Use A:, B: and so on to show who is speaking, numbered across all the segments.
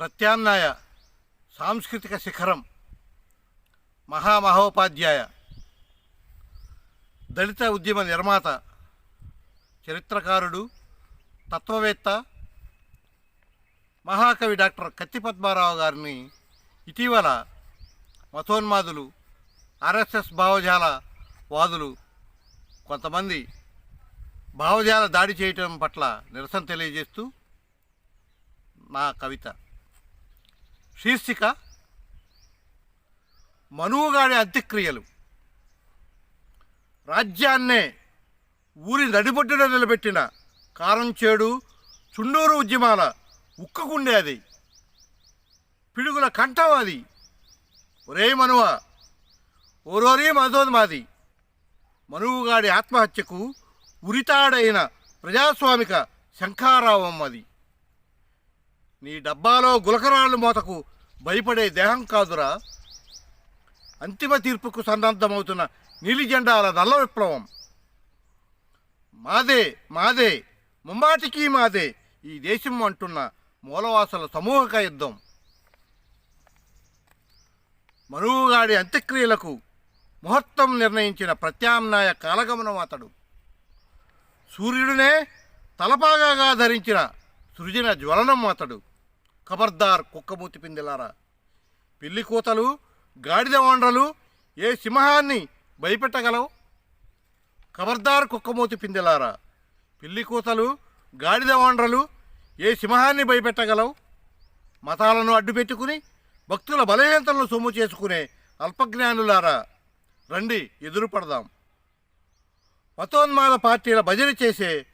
A: ప్రత్యామ్నాయ సాంస్కృతిక శిఖరం మహామహోపాధ్యాయ దళిత ఉద్యమ నిర్మాత చరిత్రకారుడు తత్వవేత్త మహాకవి డాక్టర్ కత్తి పద్మారావు గారిని ఇటీవల మతోన్మాదులు ఆర్ఎస్ఎస్ భావజాల వాదులు కొంతమంది భావజాల దాడి చేయటం పట్ల నిరసన తెలియజేస్తూ నా కవిత. శీర్షిక మనువుగాడి అంత్యక్రియలు. రాజ్యాన్నే ఊరి నడిబొడ్డున నిలబెట్టిన కారంచేడు చుండూరు ఉద్యమాల ఉక్కకుండే అది. పిడుగుల కంఠం అది. ఒరే మనువ ఓరోరి మధోన్మాది. మనువుగాడి ఆత్మహత్యకు ఉరితాడైన ప్రజాస్వామిక శంఖారావం అది. నీ డబ్బాలో గులకరాళ్ళు మోతకు భయపడే దేహం కాదురా. అంతిమ తీర్పుకు సన్నద్ధమవుతున్న నీలి జెండాల నల్ల విప్లవం. మాదే మాదే ముమ్మాటికి మాదే ఈ దేశం అంటున్న మూలవాసుల సమూహక యుద్ధం. మరువుగాడి అంత్యక్రియలకు ముహూర్తం నిర్ణయించిన ప్రత్యామ్నాయ కాలగమనం అతడు. సూర్యుడినే తలపాగాగా ధరించిన సృజన జ్వలనం అతడు. ఖబర్దార్ కుక్కమూతి పిందిలారా. పిల్లి కూతలు గాడిద వండ్రలు ఏ సింహాన్ని భయపెట్టగలవు? ఖబర్దార్ కుక్కమూతి పిందిలారా. పిల్లి కూతలు గాడిద వండ్రలు ఏ సింహాన్ని భయపెట్టగలవు? మతాలను అడ్డుపెట్టుకుని భక్తుల బలహీనతలను సొమ్ము చేసుకునే అల్పజ్ఞానులారా. రండి ఎదురు పడదాం. మతోన్మాద పార్టీల భజన చేసే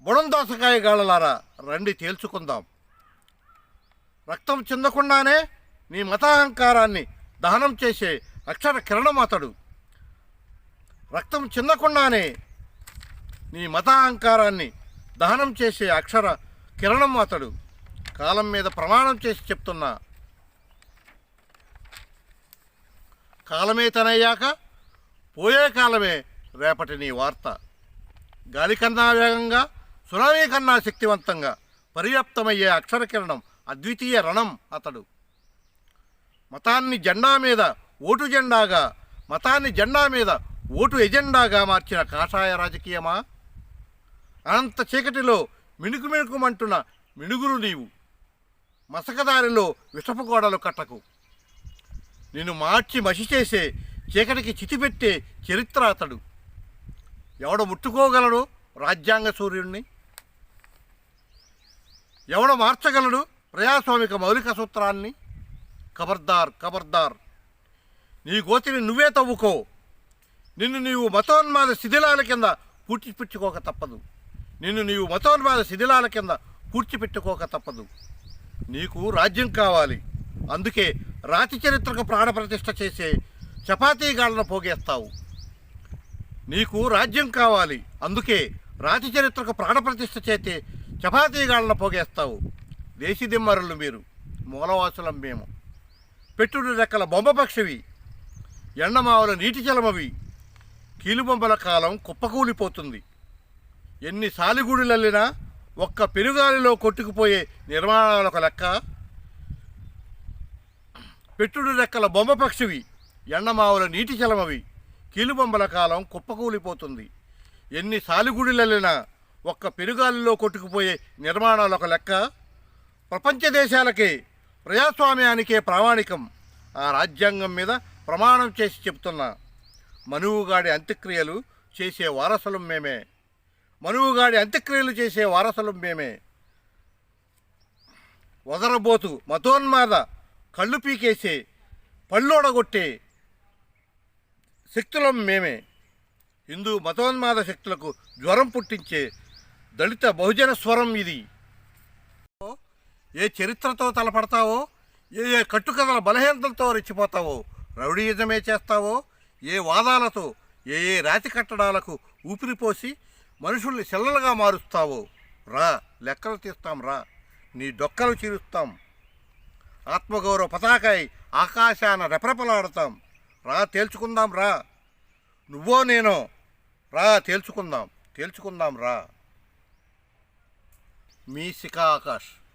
A: బుడం దోసకాయ గాళ్ళలారా. రండి తేల్చుకుందాం. రక్తం చెందకుండానే నీ మతాహంకారాన్ని దహనం చేసే అక్షర కిరణం అతడు. రక్తం చెందకుండానే నీ మతాహంకారాన్ని దహనం చేసే అక్షర కిరణం అతడు. కాలం మీద ప్రమాణం చేసి చెప్తున్నా. కాలమే తనయ్యాక పోయే కాలమే రేపటి నీ వార్త. గాలి కన్నా వేగంగా సునామీ కన్నా శక్తివంతంగా పర్యాప్తమయ్యే అక్షర కిరణం అద్వితీయ రణం అతడు. మతాన్ని జెండా మీద ఓటు జెండాగా మతాన్ని జెండా మీద ఓటు ఎజెండాగా మార్చిన కాషాయ రాజకీయమా? అనంత చీకటిలో మిణుకు మిణుకుమంటున్న మిణుగురు నీవు మసకదారిలో విషపు గోడలు కట్టకు. నిన్ను మార్చి మసి చేసే చీకటికి చితిపెట్టే చరిత్ర అతడు. ఎవడ ముట్టుకోగలడు రాజ్యాంగ సూర్యుడిని ఎవడ మార్చగలడు? ప్రజాస్వామిక మౌలిక సూత్రాన్ని ఖబర్దార్ ఖబర్దార్ నీ గోతిని నువ్వే తవ్వుకో. నిన్ను నీవు మతోన్మాద శిథిలాల కింద కూర్చిపెట్టుకోక తప్పదు. నిన్ను నీవు మతోన్మాద శిథిలాల కింద కూర్చిపెట్టుకోక తప్పదు. నీకు రాజ్యం కావాలి. అందుకే రాతి చరిత్రకు ప్రాణప్రతిష్ఠ చేసే చపాతీగాళ్ళను పోగేస్తావు. నీకు రాజ్యం కావాలి. అందుకే రాతి చరిత్రకు ప్రాణప్రతిష్ఠ చేతే చపాతీగాళ్ళను పోగేస్తావు. దేశిదిమ్మరులు మీరు మూలవాసులం మేము. పెట్టుడు రెక్కల బొమ్మపక్షివి ఎండమావుల నీటి జలమవి. కీలుబొమ్మల కాలం కుప్పకూలిపోతుంది. ఎన్ని సాలిగూడులల్లినా ఒక్క పెనుగాలిలో కొట్టుకుపోయే నిర్మాణాలకు లెక్క. పెట్టుడు రెక్కల బొమ్మ పక్షివి ఎండమావుల నీటి జలమవి. కీలుబొమ్మల కాలం కుప్పకూలిపోతుంది. ఎన్ని సాలిగుడిలెళ్ళినా ఒక్క పెరుగాలిలో కొట్టుకుపోయే నిర్మాణాలకు లెక్క. ప్రపంచ దేశాలకే ప్రజాస్వామ్యానికే ప్రామాణికం ఆ రాజ్యాంగం మీద ప్రమాణం చేసి చెప్తున్నా. మనువుగాడి అంత్యక్రియలు చేసే వారసులం మేమే. మనువుగాడి అంత్యక్రియలు చేసే వారసులం మేమే. వదరబోతు మతోన్మాద కళ్ళు పీకేసే పళ్ళోడగొట్టే శక్తులం మేమే. హిందూ మతోన్మాద శక్తులకు జ్వరం పుట్టించే దళిత బహుజన స్వరం ఇది. ఏ చరిత్రతో తలపడతావో ఏ ఏ కట్టుకథల బలహీనతలతో రెచ్చిపోతావో రౌడీయిజమే చేస్తావో ఏ వాదాలతో ఏ ఏ రాతి కట్టడాలకు ఊపిరిపోసి మనుషుల్ని సెల్లలుగా మారుస్తావో రా లెక్కలు తీస్తాం రా నీ డొక్కలు చీరుస్తాం. ఆత్మగౌరవ పతాకాయ ఆకాశాన రెపరెపలాడతాం. రా తేల్చుకుందాం రా. నువ్వో నేనో రా తేల్చుకుందాం తేల్చుకుందాం రా. మీ శిఖా ఆకాష్